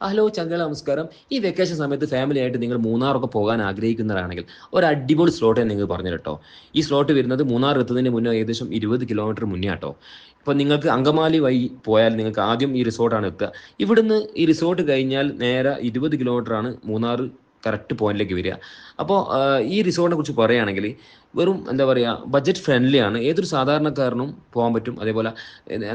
Hello ചങ്കൾ നമസ്കാരം. ഈ vacation സമയത്ത് ഫാമിലി ആയിട്ട് നിങ്ങൾ മൂന്നാറൊക്കെ പോകാൻ ആഗ്രഹിക്കുന്നവരാണെങ്കിൽ ഒരു അടിപൊളി സ്ലോട്ട് നിങ്ങൾ പറഞ്ഞു കേട്ടോ. ഈ സ്ലോട്ട് വരുന്നത് മൂന്നാർ എത്തുന്നതിന് മുന്നേ ഏകദേശം ഇരുപത് കിലോമീറ്റർ മുന്നേ കേട്ടോ ഇപ്പം നിങ്ങൾക്ക് അങ്കമാലി വഴി പോയാൽ നിങ്ങൾക്ക് ആദ്യം ഈ റിസോർട്ടാണ് എത്തുക. ഇവിടുന്ന് ഈ റിസോർട്ട് കഴിഞ്ഞാൽ നേരെ ഇരുപത് കിലോമീറ്റർ ആണ് മൂന്നാർ കറക്റ്റ് പോയിന്റിലേക്ക് വരിക. അപ്പോൾ ഈ റിസോർട്ടിനെ കുറിച്ച് പറയുകയാണെങ്കിൽ വെറും എന്താ പറയുക ബഡ്ജറ്റ് ഫ്രണ്ട്ലി ആണ്. ഏതൊരു സാധാരണക്കാരനും പോകാൻ പറ്റും. അതേപോലെ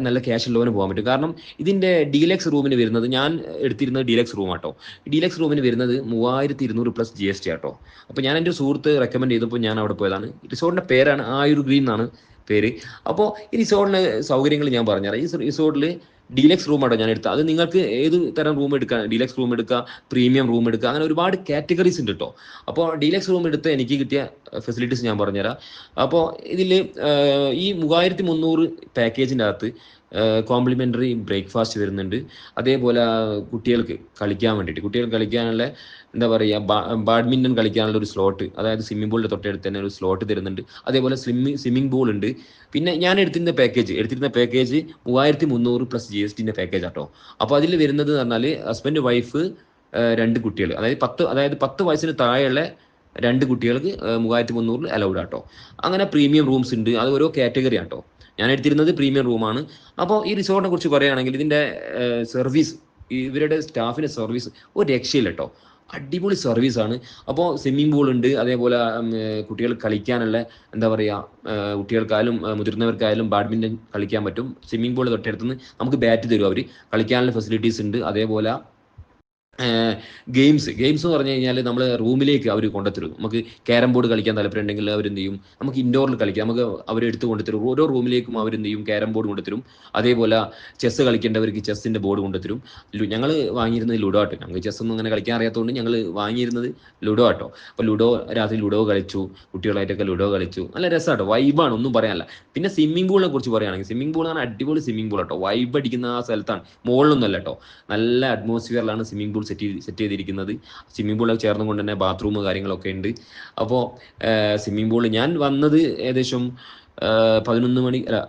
നല്ല ക്യാഷ് ഉള്ളവനും പോകാൻ പറ്റും. കാരണം ഇതിന്റെ ഡീലക്സ് റൂമിന് വരുന്നത് ഞാൻ എടുത്തിരുന്നത് ഡീലക്സ് റൂം ആട്ടോ. ഡീലക്സ് റൂമിന് വരുന്നത് മൂവായിരത്തി ഇരുന്നൂറ് പ്ലസ് ജി എസ് ടി ആട്ടോ. അപ്പോൾ ഞാൻ എന്റെ സുഹൃത്ത് റെക്കമെൻഡ് ചെയ്തപ്പോൾ ഞാൻ അവിടെ പോയതാണ്. റിസോർട്ടിന്റെ പേരാണ് ആയുർ ഗ്രീൻ എന്നാണ്. പേര്. അപ്പോൾ ഈ റിസോർട്ടിലെ സൗകര്യങ്ങൾ ഞാൻ പറഞ്ഞുതരാം. ഈ റിസോർട്ടിൽ ഡീലക്സ് റൂം ആട്ടോ ഞാൻ എടുത്തത്. അത് നിങ്ങൾക്ക് ഏത് തരം റൂം എടുക്കാം ഡീലക്സ് റൂം എടുക്കുക പ്രീമിയം റൂം എടുക്കുക അങ്ങനെ ഒരുപാട് കാറ്റഗറീസ് ഉണ്ട് കേട്ടോ അപ്പോൾ ഡീലക്സ് റൂം എടുത്ത് എനിക്ക് കിട്ടിയ ഫെസിലിറ്റീസ് ഞാൻ പറഞ്ഞുതരാം. അപ്പോൾ ഇതിൽ ഈ മൂവായിരത്തി മുന്നൂറ് പാക്കേജിന്റെ അകത്ത് കോംപ്ലിമെന്ററി ബ്രേക്ക്ഫാസ്റ്റ് വരുന്നുണ്ട്. അതേപോലെ കുട്ടികൾക്ക് കളിക്കാൻ വേണ്ടിയിട്ട്. കുട്ടികൾക്ക് കളിക്കാനുള്ള എന്താ പറയുക ബാഡ്മിന്റൺ കളിക്കാനുള്ള ഒരു സ്ലോട്ട് അതായത് സ്വിമ്മിംഗ് പൂളിന്റെ തൊട്ടടുത്ത് തന്നെ ഒരു സ്ലോട്ട് തരുന്നുണ്ട്. അതേപോലെ സ്വിമ്മിങ് സ്വിമ്മിംഗ് പൂൾ ഉണ്ട്. പിന്നെ ഞാൻ എടുത്തിരുന്ന പാക്കേജ് എടുത്തിരുന്ന പാക്കേജ് മൂവായിരത്തി മുന്നൂറ് പ്ലസ് ജി എസ് ടിന്റെ പാക്കേജ് ആട്ടോ. അപ്പോൾ അതിൽ വരുന്നത് എന്ന് പറഞ്ഞാൽ ഹസ്ബൻഡ് വൈഫ് രണ്ട് കുട്ടികൾ. അതായത് പത്ത് അതായത് പത്ത് വയസ്സിന് താഴെയുള്ള രണ്ട് കുട്ടികൾക്ക് മൂവായിരത്തി മുന്നൂറിൽ അലൗഡ് ആട്ടോ. അങ്ങനെ പ്രീമിയം റൂംസ് ഉണ്ട്. അത് ഓരോ കാറ്റഗറി ആട്ടോ. ഞാൻ എടുത്തിരുന്നത് പ്രീമിയം റൂമാണ്. അപ്പോൾ ഈ റിസോർട്ടിനെ കുറിച്ച് പറയുകയാണെങ്കിൽ ഇതിന്റെ സർവീസ് ഇവരുടെ സ്റ്റാഫിന്റെ സർവീസ് ഒരു രക്ഷയില്ല കേട്ടോ അടിപൊളി സർവീസ് ആണ് അപ്പോൾ സ്വിമ്മിംഗ് പൂൾ ഉണ്ട് അതേപോലെ കുട്ടികൾ കളിക്കാനുള്ള എന്താ പറയുക കുട്ടികൾക്കായാലും മുതിർന്നവർക്കായാലും ബാഡ്മിന്റൺ കളിക്കാൻ പറ്റും. സ്വിമ്മിംഗ് പൂൾ തൊട്ടടുത്തുനിന്ന് നമുക്ക് ബാറ്റ് തരും അവർ കളിക്കാനുള്ള ഫെസിലിറ്റീസ് ഉണ്ട്. അതേപോലെ ഗെയിംസ് ഗെയിംസ് എന്ന് പറഞ്ഞു കഴിഞ്ഞാൽ നമ്മൾ റൂമിലേക്ക് അവർ കൊണ്ടുത്തരും നമുക്ക് ക്യാരം ബോർഡ് കളിക്കാൻ താല്പര്യമുണ്ടെങ്കിൽ അവരെന്ത് ചെയ്യും? നമുക്ക് ഇൻഡോറിൽ കളിക്കാം. നമുക്ക് അവർ എടുത്ത് കൊണ്ടുത്തരും ഓരോ റൂമിലേക്കും അവരെന്ത് ചെയ്യും? ക്യാരം ബോർഡ് കൊണ്ടുത്തരും അതേപോലെ ചെസ്സ് കളിക്കേണ്ടവർക്ക് ചെസ്സിന്റെ ബോർഡ് കൊണ്ടുത്തരും ഞങ്ങൾ വാങ്ങിയിരുന്നത് ലുഡോ ആട്ടോ. ഞങ്ങൾക്ക് ചെസ് ഒന്നും അങ്ങനെ കളിക്കാൻ അറിയാത്തതുകൊണ്ട് ഞങ്ങൾ വാങ്ങിയിരുന്നത് ലുഡോ ആട്ടോ. അപ്പോൾ ലുഡോ രാത്രി ലുഡോ കളിച്ചു. കുട്ടികളായിട്ടൊക്കെ ലുഡോ കളിച്ചു. നല്ല രസമാട്ടോ വൈബാണ് ഒന്നും പറയാനല്ല. പിന്നെ സ്വിമ്മിംഗ് പൂളിനെ കുറിച്ച് പറയുകയാണെങ്കിൽ സ്വിമ്മിംഗ് പൂൾ എന്ന് അടിപൊളി സ്വിമ്മിംഗ് പൂൾ ആട്ടോ. വൈബ് അടിക്കുന്ന ആ സ്ഥലത്താണ്. മുകളിലൊന്നുമല്ല കേട്ടോ നല്ല അറ്റ്മോസ്ഫിയറിലാണ് സ്വിമ്മിംഗ് പൂൾ സെറ്റ് സെറ്റ് ചെയ്തിരിക്കുന്നത്. സ്വിമ്മിംഗ് പൂളൊക്കെ ചേർന്നുകൊണ്ട് തന്നെ ബാത്റൂം കാര്യങ്ങളൊക്കെ ഉണ്ട്. അപ്പോൾ സ്വിമ്മിംഗ് പൂൾ ഞാൻ വന്നത് ഏകദേശം പതിനൊന്ന് മണി അല്ല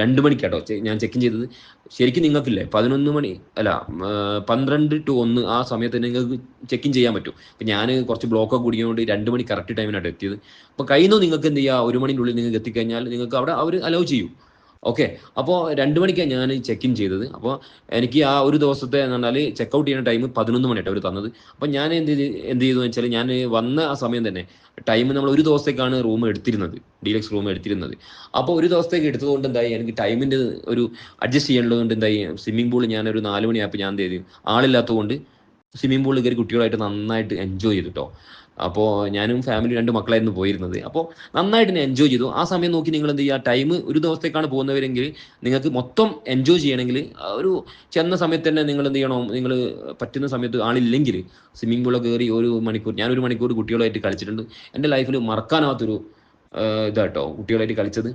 രണ്ട് മണിക്കാട്ടോ കേട്ടോ ഞാൻ ചെക്ക് ഇൻ ചെയ്തത്. ശരിക്കും നിങ്ങൾക്കില്ലേ പതിനൊന്ന് മണി അല്ല പന്ത്രണ്ട് ടു ഒന്ന് ആ സമയത്ത് നിങ്ങൾക്ക് ചെക്ക് ഇൻ ചെയ്യാൻ പറ്റും. അപ്പം ഞാൻ കുറച്ച് ബ്ലോക്കൊക്കെ കുടിക്കുന്നതുകൊണ്ട് രണ്ട് മണി കറക്റ്റ് ടൈമിനായിട്ട് എത്തിയത്. അപ്പം കഴിയുന്നു നിങ്ങൾക്ക് എന്ത് ചെയ്യുക ഒരു മണിന്റെ ഉള്ളിൽ നിങ്ങൾക്ക് എത്തിക്കഴിഞ്ഞാൽ നിങ്ങൾക്ക് അവിടെ അവർ അലോ ചെയ്യും. ഓക്കെ അപ്പോൾ രണ്ട് മണിക്കാണ് ഞാൻ ചെക്ക് ഇൻ ചെയ്തത്. അപ്പോൾ എനിക്ക് ആ ഒരു ദിവസത്തെ എന്ന് പറഞ്ഞാൽ ചെക്കൗട്ട് ചെയ്യുന്ന ടൈം പതിനൊന്ന് മണിയായിട്ട് അവർ തന്നത്. അപ്പോൾ ഞാൻ എന്ത് എന്ത് ചെയ്തു വെച്ചാൽ ഞാൻ വന്ന ആ സമയം തന്നെ ടൈം നമ്മൾ ഒരു ദിവസത്തേക്കാണ് റൂം എടുത്തിരുന്നത്. ഡീലക്സ് റൂം എടുത്തിരുന്നത്. അപ്പോൾ ഒരു ദിവസത്തേക്ക് എടുത്തതുകൊണ്ട് എന്തായി? എനിക്ക് ടൈമിന്റെ ഒരു അഡ്ജസ്റ്റ് ചെയ്യാനുള്ളതുകൊണ്ട് എന്തായി? സ്വിമ്മിംഗ് പൂൾ ഞാൻ ഒരു നാല് മണിയായപ്പോൾ ഞാൻ എന്ത് ചെയ്തു? ആളില്ലാത്തതുകൊണ്ട് സ്വിമ്മിംഗ് പൂളിൽ കയറി കുട്ടികളായിട്ട് നന്നായിട്ട് എൻജോയ് ചെയ്തു കേട്ടോ അപ്പോൾ ഞാനും ഫാമിലി രണ്ട് മക്കളായിരുന്നു പോയിരുന്നത്. അപ്പോൾ നന്നായിട്ട് ഞാൻ എൻജോയ് ചെയ്തു. ആ സമയം നോക്കി നിങ്ങൾ എന്ത് ചെയ്യുക? ടൈം ഒരു ദിവസത്തേക്കാണ് പോകുന്നവരെങ്കിൽ നിങ്ങൾക്ക് മൊത്തം എൻജോയ് ചെയ്യണമെങ്കിൽ ഒരു ചെന്ന സമയത്ത് തന്നെ നിങ്ങൾ എന്ത് ചെയ്യണം? നിങ്ങൾ പറ്റുന്ന സമയത്ത് ആളില്ലെങ്കിൽ സ്വിമ്മിംഗ് പൂളൊക്കെ കയറി ഒരു മണിക്കൂർ ഞാൻ ഒരു മണിക്കൂർ കുട്ടികളായിട്ട് കളിച്ചിട്ടുണ്ട്. എന്റെ ലൈഫിൽ മറക്കാനാവാത്തൊരു ഇതാട്ടോ കുട്ടികളായിട്ട് കളിച്ചത്.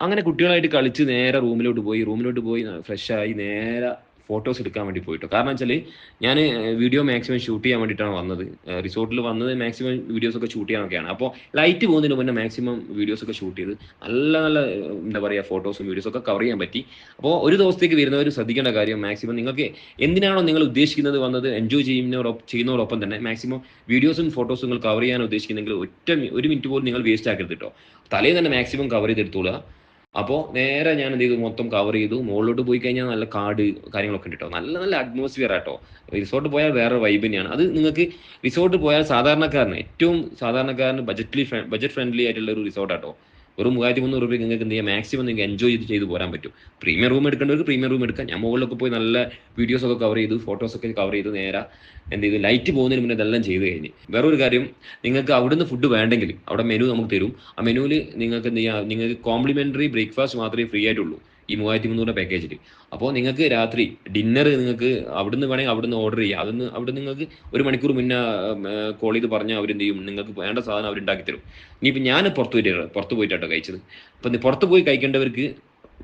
അങ്ങനെ കുട്ടികളായിട്ട് കളിച്ച് നേരെ റൂമിലോട്ട് പോയി. റൂമിലോട്ട് പോയി ഫ്രഷ് ആയി നേരെ ഫോട്ടോസ് എടുക്കാൻ വേണ്ടി പോയിട്ടോ. കാരണം വെച്ചാൽ ഞാൻ വീഡിയോ മാക്സിമം ഷൂട്ട് ചെയ്യാൻ വേണ്ടിയിട്ടാണ് വന്നത്. റിസോർട്ടിൽ വന്നത് മാക്സിമം വീഡിയോസ് ഒക്കെ ഷൂട്ട് ചെയ്യാനൊക്കെയാണ്. അപ്പോൾ ലൈറ്റ് പോകുന്നതിന് മുന്നേ മാക്സിമം വീഡിയോസ് ഒക്കെ ഷൂട്ട് ചെയ്ത് നല്ല നല്ല എന്താ പറയുക ഫോട്ടോസും വീഡിയോസ് ഒക്കെ കവർ ചെയ്യാൻ പറ്റി. അപ്പോൾ ഒരു ദിവസത്തേക്ക് വരുന്നവർ ശ്രദ്ധിക്കേണ്ട കാര്യം മാക്സിമം നിങ്ങൾക്ക് എന്തിനാണോ നിങ്ങൾ ഉദ്ദേശിക്കുന്നത് വന്നത് എൻജോയ് ചെയ്യുന്നവരൊപ്പം ചെയ്യുന്നതോടൊപ്പം തന്നെ മാക്സിമം വീഡിയോസും ഫോട്ടോസും നിങ്ങൾ കവർ ചെയ്യാൻ ഉദ്ദേശിക്കുന്നെങ്കിൽ ഒറ്റ ഒരു മിനിറ്റ് പോലും നിങ്ങൾ വേസ്റ്റ് ആക്കരുത് കേട്ടോ തലേ തന്നെ മാക്സിമം കവർ ചെയ്തെടുത്തോളുക. അപ്പോൾ നേരെ ഞാൻ എന്ത് ചെയ്തു മൊത്തം കവർ ചെയ്തു. മുകളിലോട്ട് പോയി കഴിഞ്ഞാൽ നല്ല കാട് കാര്യങ്ങളൊക്കെ ഉണ്ട് കേട്ടോ നല്ല നല്ല അറ്റ്മോസ്ഫിയർ ആട്ടോ. റിസോർട്ട് പോയാൽ വേറെ വൈബ് തന്നെയാണ്. അത് നിങ്ങൾക്ക് റിസോർട്ട് പോയാൽ സാധാരണക്കാരന് ഏറ്റവും സാധാരണക്കാരന് ബജറ്റ്ലി ബജറ്റ് ഫ്രണ്ട്ലി ആയിട്ടുള്ള ഒരു റിസോർട്ട് ആട്ടോ. ഒരു മൂവായിരത്തി മുന്നൂറ് രൂപയ്ക്ക് നിങ്ങൾക്ക് എന്ത് ചെയ്യാം? മാക്സിമം നിങ്ങൾക്ക് എൻജോയ് ചെയ്ത് ചെയ്ത് പോരാൻ പറ്റും. പ്രീമിയം റൂം എടുക്കേണ്ടവർക്ക് പ്രീമിയം റൂം എടുക്കാം. ഞാൻ മുകളിലൊക്കെ പോയി നല്ല വീഡിയോസ് ഒക്കെ കവർ ചെയ്തു ഫോട്ടോസ് ഒക്കെ കവർ ചെയ്ത് നേരെ എന്ത് ചെയ്തു? ലൈറ്റ് പോകുന്നതിന് മുന്നേ ഇതെല്ലാം ചെയ്ത് കഴിഞ്ഞ്. വേറൊരു കാര്യം നിങ്ങൾക്ക് അവിടുന്ന് ഫുഡ് വേണ്ടെങ്കിൽ അവിടെ മെനു നമുക്ക് തരും. ആ മെനുവിൽ നിങ്ങൾക്ക് എന്ത് ചെയ്യാം? നിങ്ങൾക്ക് കോംപ്ലിമെന്ററി ബ്രേക്ക്ഫാസ്റ്റ് മാത്രമേ ഫ്രീ ആയിട്ടുള്ളൂ. ഈ മൂവായിരത്തി മുന്നൂറ് പാക്കേജിൽ അപ്പോൾ നിങ്ങൾക്ക് രാത്രി ഡിന്നർ നിങ്ങൾക്ക് അവിടുന്ന് വേണമെങ്കിൽ അവിടുന്ന് ഓർഡർ ചെയ്യാം. അതൊന്ന് അവിടെ നിങ്ങൾക്ക് ഒരു മണിക്കൂർ മുന്നേ കോൾ ചെയ്ത് പറഞ്ഞാൽ അവരെന്ത് ചെയ്യും? നിങ്ങൾക്ക് വേണ്ട സാധനം അവർ ഉണ്ടാക്കി തരും. ഇനിയിപ്പോൾ ഞാൻ പുറത്ത് പോയിട്ട് പുറത്ത് പോയിട്ടാട്ടോ കഴിച്ചത്. അപ്പം പുറത്ത് പോയി കഴിക്കേണ്ടവർക്ക്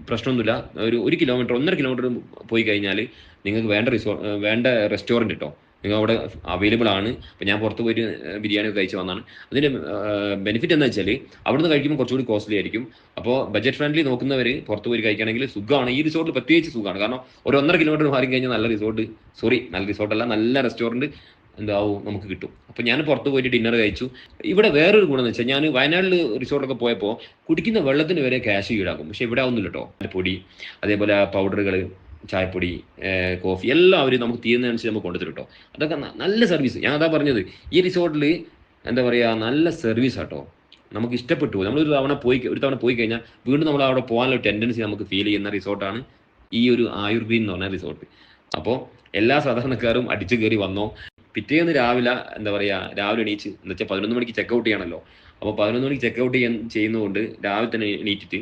പ്രശ്നമൊന്നുമില്ല. ഒരു ഒരു കിലോമീറ്റർ ഒന്നര കിലോമീറ്റർ പോയി കഴിഞ്ഞാൽ നിങ്ങൾക്ക് വേണ്ട റിസോ വേണ്ട റെസ്റ്റോറന്റ് കേട്ടോ നിങ്ങൾ അവിടെ അവൈലബിൾ ആണ്. അപ്പോൾ ഞാൻ പുറത്ത് പോയിട്ട് ബിരിയാണി ഒക്കെ കഴിച്ച് വന്നതാണ് അതിന്റെ ബെനിഫിറ്റ് എന്താ വെച്ചാൽ അവിടുന്ന് കഴിക്കുമ്പോൾ കുറച്ചുകൂടി കോസ്റ്റ്ലി ആയിരിക്കും. അപ്പോൾ ബജറ്റ് ഫ്രണ്ട്ലി നോക്കുന്നവർ പുറത്ത് പോയി കഴിക്കുകയാണെങ്കിൽ സുഖമാണ്. ഈ റിസോർട്ടിൽ പ്രത്യേകിച്ച് സുഖമാണ്. കാരണം ഒരു ഒന്നര കിലോമീറ്റർ മാറി കഴിഞ്ഞാൽ നല്ല റിസോർട്ട് സോറി നല്ല റിസോർട്ടല്ല നല്ല റെസ്റ്റോറന്റ് എന്താവും നമുക്ക് കിട്ടും. അപ്പോൾ ഞാൻ പുറത്ത് പോയിട്ട് ഡിന്നർ കഴിച്ചു. ഇവിടെ വേറൊരു ഗുണം എന്ന് വെച്ചാൽ ഞാൻ വയനാട്ടിൽ റിസോർട്ടൊക്കെ പോയപ്പോൾ കുടിക്കുന്ന വെള്ളത്തിന് വരെ ക്യാഷ് ഈടാക്കും. പക്ഷേ ഇവിടെ ആവുന്നില്ല കേട്ടോ പൊടി അതേപോലെ പൗഡറുകൾ ചായപ്പൊടി കോഫി എല്ലാം അവർ നമുക്ക് തീരുന്നതനുസരിച്ച് നമുക്ക് കൊണ്ടുതരും കേട്ടോ. അതൊക്കെ നല്ല സർവീസ് ഞാൻ അതാ പറഞ്ഞത് ഈ റിസോർട്ടിൽ എന്താ പറയുക നല്ല സർവീസ് ആട്ടോ നമുക്ക് ഇഷ്ടപ്പെട്ടു. നമ്മൾ ഒരു തവണ പോയി ഒരു തവണ പോയി കഴിഞ്ഞാൽ വീണ്ടും നമ്മൾ അവിടെ പോകാനുള്ള ടെൻഡൻസി നമുക്ക് ഫീൽ ചെയ്യുന്ന റിസോർട്ടാണ് ഈ ഒരു ആയുർഗ്രീൻ എന്ന് പറഞ്ഞ റിസോർട്ട്. അപ്പോൾ എല്ലാ സാധാരണക്കാരും അടിച്ചു കയറി വന്നോ. പിറ്റേന്ന് രാവിലെ എന്താ പറയുക രാവിലെ എണീച്ച് എന്ന് വെച്ചാൽ പതിനൊന്ന് മണിക്ക് ചെക്കൗട്ട് ചെയ്യണമല്ലോ അപ്പോൾ പതിനൊന്ന് മണിക്ക് ചെക്കൗട്ട് ചെയ്യാൻ ചെയ്യുന്നതുകൊണ്ട് രാവിലെ തന്നെ എണീറ്റിട്ട്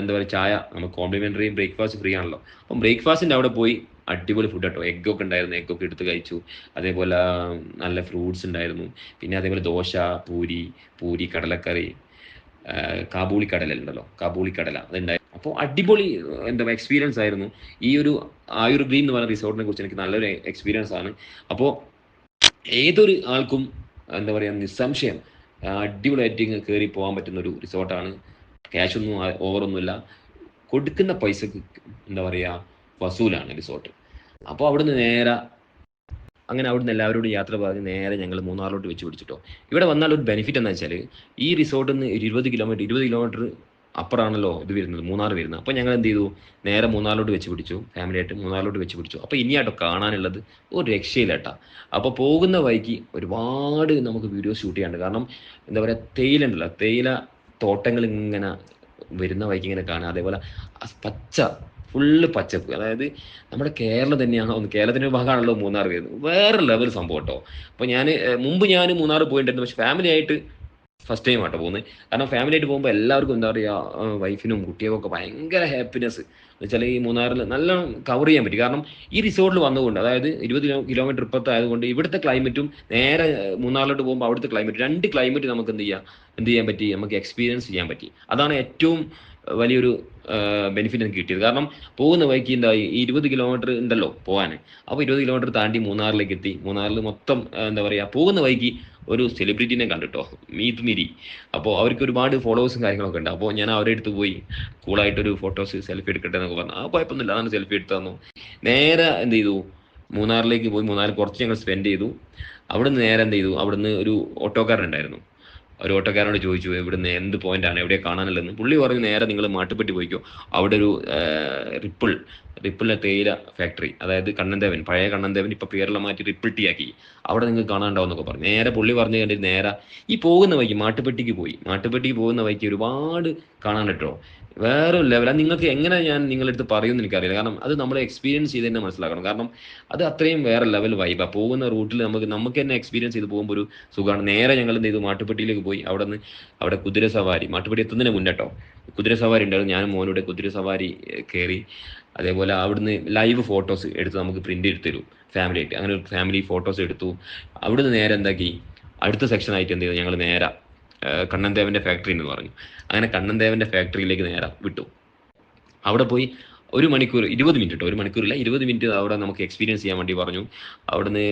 എന്താ പറയുക ചായ നമുക്ക് കോംപ്ലിമെന്ററി ബ്രേക്ക്ഫാസ്റ്റ് ഫ്രീ ആണല്ലോ. അപ്പം ബ്രേക്ക്ഫാസ്റ്റിന്റെ അവിടെ പോയി അടിപൊളി ഫുഡ് കേട്ടോ എഗ് ഒക്കെ ഉണ്ടായിരുന്നു എഗ്ഗൊക്കെ എടുത്ത് കഴിച്ചു. അതേപോലെ നല്ല ഫ്രൂട്ട്സ് ഉണ്ടായിരുന്നു. പിന്നെ അതേപോലെ ദോശ പൂരി പൂരി കടലക്കറി കാബൂളി കടല ഉണ്ടല്ലോ. കാബൂളി കടല അതുണ്ടായിരുന്നു അപ്പോൾ അടിപൊളി എന്താ എക്സ്പീരിയൻസ് ആയിരുന്നു. ഈ ഒരു ആയുർ ഗ്രീൻ എന്ന് പറയുന്ന റിസോർട്ടിനെ കുറിച്ച് എനിക്ക് നല്ലൊരു എക്സ്പീരിയൻസ് ആണ്. അപ്പോൾ ഏതൊരു ആൾക്കും എന്താ പറയുക നിസ്സംശയം അടിപൊളിയായിട്ട് കയറി പോകാൻ പറ്റുന്ന ഒരു റിസോർട്ടാണ് ക്യാഷ് ഒന്നും ഓവറൊന്നുമില്ല കൊടുക്കുന്ന പൈസക്ക് എന്താ പറയുക വസൂലാണ് റിസോർട്ട് അപ്പോൾ അവിടുന്ന് നേരെ അങ്ങനെ അവിടുന്ന് എല്ലാവരോടും യാത്ര പറഞ്ഞ് നേരെ ഞങ്ങൾ മൂന്നാറിലോട്ട് വെച്ച് പിടിച്ചിട്ടോ. ഇവിടെ വന്നാൽ ഒരു ബെനിഫിറ്റ് എന്താ വെച്ചാൽ ഈ റിസോർട്ടിൽ നിന്ന് ഒരു ഇരുപത് കിലോമീറ്റർ ഇരുപത് കിലോമീറ്റർ അപ്പുറമാണല്ലോ ഇത് വരുന്നത് മൂന്നാർ വരുന്നത്. അപ്പോൾ ഞങ്ങൾ എന്ത് ചെയ്തു? നേരെ മൂന്നാറിലോട്ട് വെച്ച് പിടിച്ചു ഫാമിലി ആയിട്ട് മൂന്നാറിലോട്ട് വെച്ച് പിടിച്ചു. അപ്പോൾ ഇനിയാട്ടോ കാണാനുള്ളത് ഒരു രക്ഷയില്ല കേട്ടാ അപ്പോൾ പോകുന്ന വഴിക്ക് ഒരുപാട് നമുക്ക് വീഡിയോ ഷൂട്ട് ചെയ്യാനുണ്ട്. കാരണം എന്താ പറയുക തേയില ഉണ്ടല്ലോ തേയില തോട്ടങ്ങൾ ഇങ്ങനെ വരുന്ന വഴിക്ക് ഇങ്ങനെ കാണാം. അതേപോലെ പച്ച ഫുള്ള് പച്ചപ്പ് അതായത് നമ്മുടെ കേരളം തന്നെയാണ് ഒന്ന് കേരളത്തിന്റെ ഒരു ഭാഗമാണല്ലോ മൂന്നാർ വരുന്നത്. വേറെ ലെവൽ സംഭവം കേട്ടോ അപ്പോൾ ഞാൻ മുമ്പ് ഞാൻ മൂന്നാർ പോയിട്ടുണ്ടായിരുന്നു പക്ഷെ ഫാമിലി ആയിട്ട് ഫസ്റ്റ് ടൈം ആട്ടോ പോകുന്നത് കാരണം ഫാമിലി ആയിട്ട് പോകുമ്പോൾ എല്ലാവർക്കും എന്താ പറയുക വൈഫിനും കുട്ടിയും ഒക്കെ ഭയങ്കര ഹാപ്പിനെസ് വെച്ചാൽ ഈ മൂന്നാറിൽ നല്ല കവർ ചെയ്യാൻ പറ്റും. കാരണം ഈ റിസോർട്ടിൽ വന്നുകൊണ്ട് അതായത് ഇരുപത് കിലോ കിലോമീറ്റർ ഇപ്പുറത്ത് ആയതുകൊണ്ട് ഇവിടുത്തെ ക്ലൈമറ്റും നേരെ മൂന്നാറിലോട്ട് പോകുമ്പോൾ അവിടുത്തെ ക്ലൈമറ്റ് രണ്ട് ക്ലൈമറ്റ് നമുക്ക് എന്ത് ചെയ്യാം എന്ത് ചെയ്യാൻ പറ്റി? നമുക്ക് എക്സ്പീരിയൻസ് ചെയ്യാൻ പറ്റി. അതാണ് ഏറ്റവും വലിയൊരു ബെനിഫിറ്റ് എനിക്ക് കിട്ടിയത്. കാരണം പോകുന്ന വഴിക്ക് എന്താ ഇരുപത് കിലോമീറ്റർ ഉണ്ടല്ലോ പോകാൻ അപ്പോൾ ഇരുപത് കിലോമീറ്റർ താണ്ടി മൂന്നാറിലേക്ക് എത്തി. മൂന്നാറിൽ മൊത്തം എന്താ പറയുക പോകുന്ന വഴിക്ക് ഒരു സെലിബ്രിറ്റീനെ കണ്ടിട്ടോ മീത് മിരി. അപ്പോൾ അവർക്ക് ഒരുപാട് ഫോളോവേഴ്സും കാര്യങ്ങളൊക്കെ ഉണ്ട്. അപ്പോൾ ഞാൻ അവരുടെ അടുത്ത് പോയി കൂളായിട്ടൊരു ഫോട്ടോസ് സെൽഫി എടുക്കട്ടെ എന്നൊക്കെ പറഞ്ഞു. ആ കുഴപ്പമൊന്നുമില്ല. അതാണ് സെൽഫി എടുത്തു തന്നു. നേരെ എന്ത് ചെയ്തു? മൂന്നാറിലേക്ക് പോയി. മൂന്നാറിൽ കുറച്ച് ഞങ്ങൾ സ്പെൻഡ് ചെയ്തു. അവിടുന്ന് നേരെ എന്ത് ചെയ്തു? അവിടുന്ന് ഒരു ഓട്ടോക്കാരൻ ഉണ്ടായിരുന്നു. ഒരു ഓട്ടോക്കാരനോട് ചോദിച്ചു ഇവിടുന്ന് എന്ത് പോയിന്റാണ് എവിടെ കാണാനുള്ളതെന്ന്? പുള്ളി പറഞ്ഞു നേരെ നിങ്ങൾ മാട്ടുപ്പെട്ടി പോയിക്കോ. അവിടെ ഒരു റിപ്പിൾ റിപ്പിളിലെ തേയില ഫാക്ടറി അതായത് കണ്ണൻദേവൻ പഴയ കണ്ണൻദേവൻ ഇപ്പൊ പേരെല്ലാം മാറ്റി റിപ്പിൾ ടീ ആക്കി. അവിടെ നിങ്ങൾക്ക് കാണാണ്ടാവും എന്നൊക്കെ പറഞ്ഞു. നേരെ പുള്ളി പറഞ്ഞു കണ്ടിട്ട് നേരെ ഈ പോകുന്ന വഴിക്ക് മാട്ടുപെട്ടിക്ക് പോയി. മാട്ടുപെട്ടിക്ക് പോകുന്ന വഴിക്ക് ഒരുപാട് കാണാൻ വേറെ ലെവൽ അത് നിങ്ങൾക്ക് എങ്ങനെ ഞാൻ നിങ്ങളുടെ അടുത്ത് പറയുമെന്ന് എനിക്കറിയില്ല. കാരണം അത് നമ്മൾ എക്സ്പീരിയൻസ് ചെയ്ത് തന്നെ മനസ്സിലാക്കണം. കാരണം അത് അത്രയും വേറെ ലെവൽ വൈബാ പോകുന്ന റൂട്ടിൽ നമുക്ക് നമുക്ക് തന്നെ എക്സ്പീരിയൻസ് ചെയ്ത് പോകുമ്പോൾ ഒരു സുഖമാണ്. നേരെ ഞങ്ങൾ എന്ത് ചെയ്തു? മാട്ടുപ്പെട്ടിയിലേക്ക് പോയി. അവിടെ നിന്ന് അവിടെ കുതിര സവാരി മാട്ടുപ്പെട്ടി എത്തുന്നതിന് മുന്നേട്ടോ കുതിര സവാരി ഉണ്ടായിരുന്നു ഞാനും മോനൂടെ കുതിര സവാരി കയറി അതേപോലെ അവിടുന്ന് ലൈവ് ഫോട്ടോസ് എടുത്ത് നമുക്ക് പ്രിന്റ് എടുത്ത് തരും ഫാമിലി ആയിട്ട് അങ്ങനെ ഫാമിലി ഫോട്ടോസ് എടുത്തു. അവിടുന്ന് നേരെ എന്താക്കി? അടുത്ത സെക്ഷൻ ആയിട്ട് എന്ത് ചെയ്തു? ഞങ്ങൾ നേരെ കണ്ണൻ കണ്ണൻദേവന്റെ ഫാക്ടറി എന്ന് പറഞ്ഞു. അങ്ങനെ കണ്ണൻദേവന്റെ ഫാക്ടറിയിലേക്ക് നേരെ വിട്ടു. അവിടെ പോയി ഒരു മണിക്കൂർ ഇരുപത് മിനിറ്റ് കേട്ടോ ഒരു മണിക്കൂറില്ല ഇരുപത് മിനിറ്റ് അവിടെ നമുക്ക് എക്സ്പീരിയൻസ് ചെയ്യാൻ വേണ്ടി പറഞ്ഞു. അവിടുന്ന്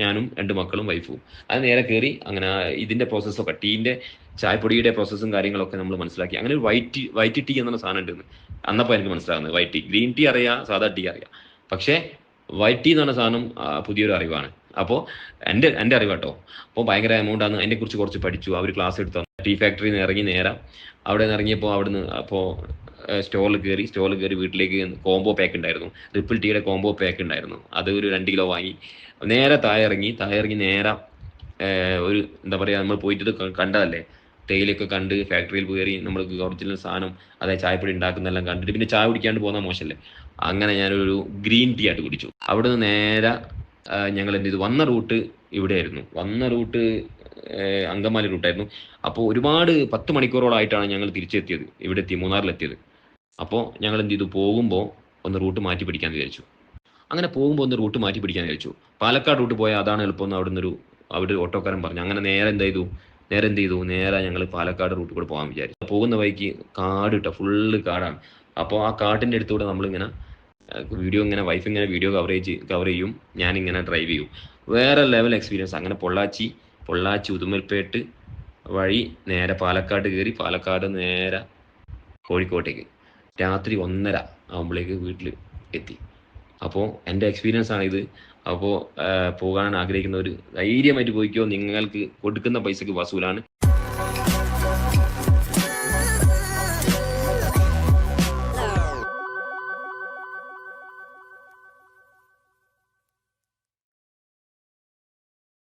ഞാനും രണ്ട് മക്കളും വൈഫും അത് നേരെ കയറി അങ്ങനെ ഇതിന്റെ പ്രോസസ്സൊക്കെ ടീന്റെ ചായപ്പൊടിയുടെ പ്രോസസ്സും കാര്യങ്ങളൊക്കെ നമ്മൾ മനസ്സിലാക്കി. അങ്ങനെ ഒരു വൈറ്റ് വൈറ്റ് ടീ എന്നുള്ള സാധനം ഉണ്ടെന്ന്. അന്നപ്പോൾ എനിക്ക് മനസ്സിലാകുന്നത് വൈറ്റ് ടീ ഗ്രീൻ ടീ അറിയാം സാധാ ടീ അറിയാം. പക്ഷേ വൈറ്റ് ടീ എന്ന് പറഞ്ഞ സാധനം പുതിയൊരു അറിവാണ്. അപ്പോൾ എന്റെ എന്റെ അറിവാട്ടോ. അപ്പോൾ ഭയങ്കര എമൗണ്ട് ആണ്. അതിനെക്കുറിച്ച് കുറച്ച് പഠിച്ചു. അവർ ക്ലാസ് എടുത്തു. ടീ ഫാക്ടറി നിന്ന് ഇറങ്ങി നേരം. അവിടെ നിന്ന് ഇറങ്ങിയപ്പോൾ അവിടുന്ന് അപ്പോൾ സ്റ്റോറിൽ കയറി സ്റ്റോറിൽ കയറി വീട്ടിലേക്ക് കോംബോ പാക്ക് ഉണ്ടായിരുന്നു. ട്രിപ്പിൾ ടീയുടെ കോംബോ പാക്ക് ഉണ്ടായിരുന്നു. അത് ഒരു രണ്ട് കിലോ വാങ്ങി. നേരെ താഴെ ഇറങ്ങി. താഴെ ഇറങ്ങി നേരെ. ഒരു എന്താ പറയുക നമ്മൾ പോയിട്ട് കണ്ടതല്ലേ? തേയിലൊക്കെ കണ്ട് ഫാക്ടറിയിൽ കയറി നമ്മൾ ഒറിജിനൽ സാധനം അതായത് ചായപ്പൊടി ഉണ്ടാക്കുന്നതെല്ലാം കണ്ടിട്ട് പിന്നെ ചായ കുടിക്കാണ്ട് പോകുന്ന മോശമല്ലേ? അങ്ങനെ ഞാനൊരു ഗ്രീൻ ടീ ആയിട്ട് കുടിച്ചു. അവിടെ നിന്ന് നേരെ ഞങ്ങൾ എന്ത് ചെയ്തു? വന്ന റൂട്ട് ഇവിടെ ആയിരുന്നു വന്ന റൂട്ട് അങ്കമാലി റൂട്ടായിരുന്നു അപ്പോൾ ഒരുപാട് പത്ത് മണിക്കൂറോളായിട്ടാണ് ഞങ്ങൾ തിരിച്ചെത്തിയത്. ഇവിടെ എത്തി മൂന്നാറിലെത്തിയത്. അപ്പോൾ ഞങ്ങൾ എന്ത് ചെയ്തു? പോകുമ്പോൾ ഒന്ന് റൂട്ട് മാറ്റി പിടിക്കാൻ വിചാരിച്ചു. അങ്ങനെ പോകുമ്പോൾ ഒന്ന് റൂട്ട് മാറ്റി പിടിക്കാൻ വിചാരിച്ചു. പാലക്കാട് റൂട്ട് പോയാൽ അതാണ് എളുപ്പം എന്ന് അവിടെ നിന്നൊരു അവിടെ ഓട്ടോക്കാരൻ പറഞ്ഞു. അങ്ങനെ നേരെ എന്ത് ചെയ്തു? നേരെ എന്ത് ചെയ്തു നേരെ ഞങ്ങൾ പാലക്കാട് റൂട്ട് കൂടെ പോകാൻ വിചാരിച്ചു. പോകുന്ന വഴിക്ക് കാട് ഇട്ട ഫുള്ള് കാടാണ്. അപ്പോൾ ആ കാട്ടിന്റെ അടുത്തൂടെ നമ്മളിങ്ങനെ വീഡിയോ ഇങ്ങനെ വൈഫ് ഇങ്ങനെ വീഡിയോ കവറേജ് കവർ ചെയ്യും. ഞാനിങ്ങനെ ഡ്രൈവ് ചെയ്യും. വേറെ ലെവൽ എക്സ്പീരിയൻസ് അങ്ങനെ പൊള്ളാച്ചി പൊള്ളാച്ചി ഉദുമൽപേട്ട് വഴി നേരെ പാലക്കാട് കയറി പാലക്കാട് നേരെ കോഴിക്കോട്ടേക്ക്. രാത്രി ഒന്നര ആകുമ്പോഴേക്ക് വീട്ടിൽ എത്തി. അപ്പോൾ എന്റെ എക്സ്പീരിയൻസ് ആണ് ഇത് അപ്പോൾ പോകാൻ ആഗ്രഹിക്കുന്നവർ ധൈര്യമായിട്ട് പോയിക്കോ. നിങ്ങൾക്ക് കൊടുക്കുന്ന പൈസക്ക് വസൂലാണ്.